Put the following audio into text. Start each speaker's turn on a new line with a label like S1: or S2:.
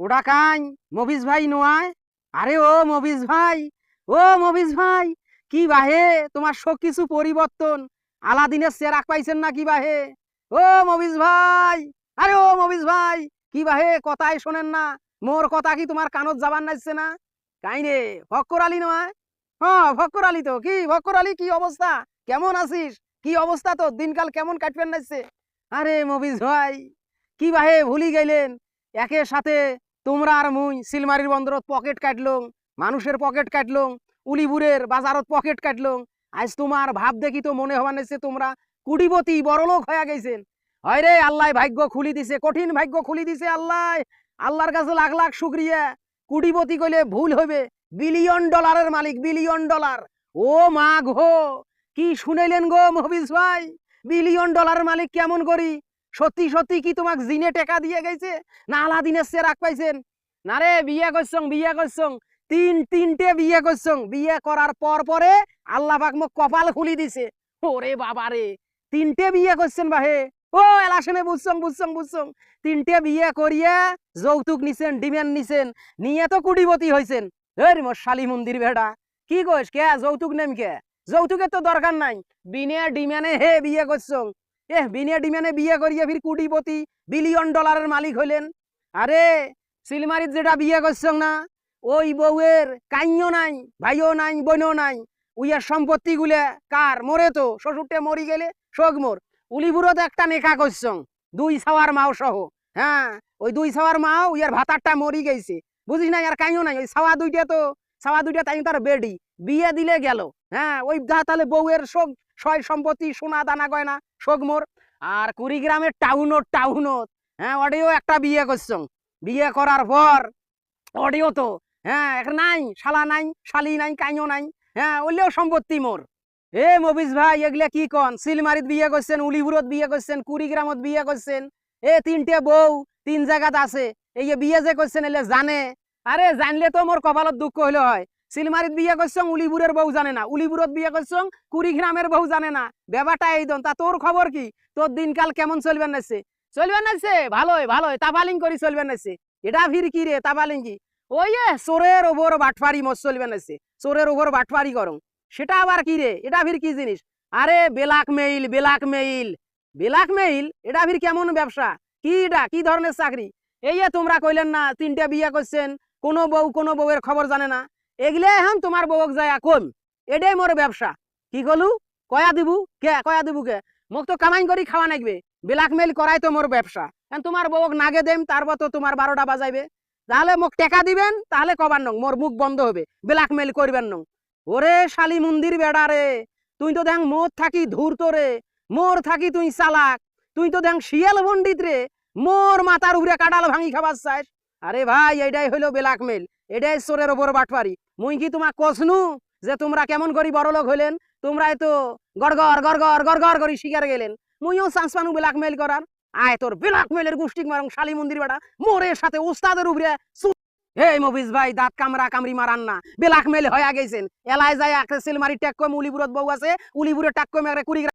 S1: ওটা কাই মবিস ভাই নয় আরে ও মবিস ভাই, ও মবিস ভাই, কি বাহে? তোমার সব কিছু পরিবর্তন। আলাদিনের চেরাক পাইছেন না কি বাহে? ও মবিস ভাই, আরে ও মবিস ভাই, কি বাহে? কথাই শোনেন না। মোর কথা কি তোমার কানত যাবার নাচছে না? কাই রে ফক্কর আলী নয় হ্যাঁ ফক্কর আলী তো। কি ফক্কর আলী, কি অবস্থা? কেমন আছিস? কি অবস্থা তো দিনকাল কেমন কাটবেন নাচছে আরে মবিস ভাই, কি বাহে ভুলি গেলেন? একের সাথে তোমরা আর মুই সিলমারির বন্দরত পকেট কাটলং মানুষের পকেট কাটলং উলিপুরের বাজারত পকেট কাটলং আজ তোমার ভাব দেখি তো মনে হওয়া নেছে তোমরা কুটিপতি বড়লোক হয়ে গেছেন হয় রে, আল্লাহ ভাগ্য খুলি দিছে, কঠিন ভাগ্য খুলি দিছে আল্লাহ। আল্লাহর কাছে লাখ লাখ শুক্রিয়া। কুটিপতি কইলে ভুল হবে বিলিয়ন ডলারের মালিক, বিলিয়ন ডলার। ও মা গো, কি শুনেলেন গো মহবিস ভাই? বিলিয়ন ডলারের মালিক কেমন করি? সত্যি সত্যি কি তোমাক জিনে টেকা দিয়ে গেছে? না আলাদিনের সেরাক পাইছেন? না রে, বিয়ে করছং বিয়ে করছং। তিন, তিনটে বিয়ে করছং। বিয়ে করার পর পরে আল্লাহ পাক মোক কপাল খুলি দিছে। ওরে বাবা রে, তিনটে বিয়ে করছেন বাহে? ও এলাশনে বুঝছং বুঝছং বুঝছং। তিনটে বিয়ে করিয়া যৌতুক নিছেন, ডিমান্ড নিছেন, নিয়ে তো কুটিপতি হয়েছেন এর মোর শালি মন্দির বেড়া কি কইস কে? যৌতুক নেম কে? যৌতুকের তো দরকার নাই। বিনে ডিমানে হে বিয়ে করছং। এ বিনে ডিমানে বিয়ে করিয়া ফির কুটিপতি, বিলিয়ন ডলারের মালিক হইলেন। আরে, সিলমারিত যেটা বিয়ে করছং না, ওই বউয়ের কাইও নাই, ভাইও নাই, বোনও নাই, উইয়ার সম্পত্তি গুলে কার? মরে তো, শ্বশুরটে মরি গেলে শোক মোর। উলিপুরত একটা নেখা করছং দুই সাওয়ার মাও সহ হ্যাঁ ওই দুই সাওয়ার মাও উইয়ার ভাতারটা মরি গেছে। বুঝিস না আর কাইও নাই, ওই সাওয়া দুইটা তো সাওয়া দুইটা তাই তার বেডি, বিয়ে দিলে গেল হ্যাঁ ওই তাহলে বউয়ের শোক সয় সম্পত্তি, সোনা, দানা, গয়না, শোক মোর। আর কুড়িগ্রামের টাউনত টাউনত হ্যাঁ অডিও একটা বিয়ে করছং। বিয়ে করার পর অডিও তো। হ্যাঁ নাই, শালা নাই, শালি নাই, কাইও নাই। হ্যাঁ ওইলেও সম্পত্তি মোর। এ মবিস ভাই, এগুলা কি কন? সিলমারিত বিয়ে করছেন, উলিপুরত বিয়ে করছেন, কুড়িগ্রামত বিয়ে করছেন। এ তিনটে বউ, তিন জায়গাত আছে। এই বিয়ে যে করছেন, এলে জানে। আরে জানলে তো মোর কপালত দুঃখ হইলে হয়। সিলমারিত বিয়ে করছং, উলিপুরের বউ জানে না। উলিপুরত বিয়ে করছং, কুড়িগ্রামের বউ জানে না। ব্যাপারটা এই দন তা তোর খবর কি? তোর দিনকাল কেমন চলবেন নাছে? চলবেন নাছে? ভালোই ভালোই। তাবালিং করি চলবেন নাছে। এটা ফির কি রে, তাবালিং কি? ওই যে চোরের ওপর বাটফারি মত চলবেন নাছে। চোরের ওপর বাটফারি করং। সেটা আবার কি রে? এটা ফির কি জিনিস? আরে, black mail black mail. Black mail? এটা ফির কেমন ব্যবসা? কি এটা? কি ধরনের চাকরি? এই তোমরা কইলেন না, তিনটা বিয়ে করছেন। কোনো বউ কোনো বউয়ের খবর জানে না। এগুলো এখন তোমার বউক যায় কম এটাই মোর ব্যবসা। কি কলু? কয়া দিবু? কে? কয়া দিবু কে? মোক তো কামাই করি খাওয়া নাগবে। ব্ল্যাকমেইল করাই তো মোর ব্যবসা। এখন তোমার বউক নাগে দেম তারপর তো তোমার বারোটা বাজাইবে। তাহলে মোক টেকা দিবেন, তাহলে কবার নং মোর মুখ বন্ধ হবে। ব্ল্যাকমেইল করবেন নং। ওরে শালি মন্দির বেড়া রে তুই তো দেখ মোর থাকি ধূর্ত রে মোর থাকি তুই চালাক। তুই তো দেখ শিয়াল পণ্ডিত রে মোর মাথার উপরে কাটাল ভাঙি খাবার চাস আরে ভাই এটাই হইল ব্ল্যাকমেইল এটাই চোরের ওপর বাটপারি। মুই কি তোমাক কসনু যে তোমরা কেমন করি বড় লোক হইলেন? তোমরাই তো গড়গড় গড়গড় গড়গড় করি শিকার গেলেন। মুইও চান্স পানু ব্ল্যাকমেইল করার। আয় তোর ব্ল্যাকমেইলের গোষ্ঠী মারং শালি মন্দির বেড়া। মোরের সাথে উস্তাদের উপরে এই মবিস ভাই, দাঁত কামড়া কামড়ি মারান না। ব্ল্যাকমেইল হয়ে গেছেন। এলাই যায় একটা সিলমারি ট্যাক কম উলিপুরত বউ আছে, উলিপুরে ট্যাক কমে একটা কুড়ি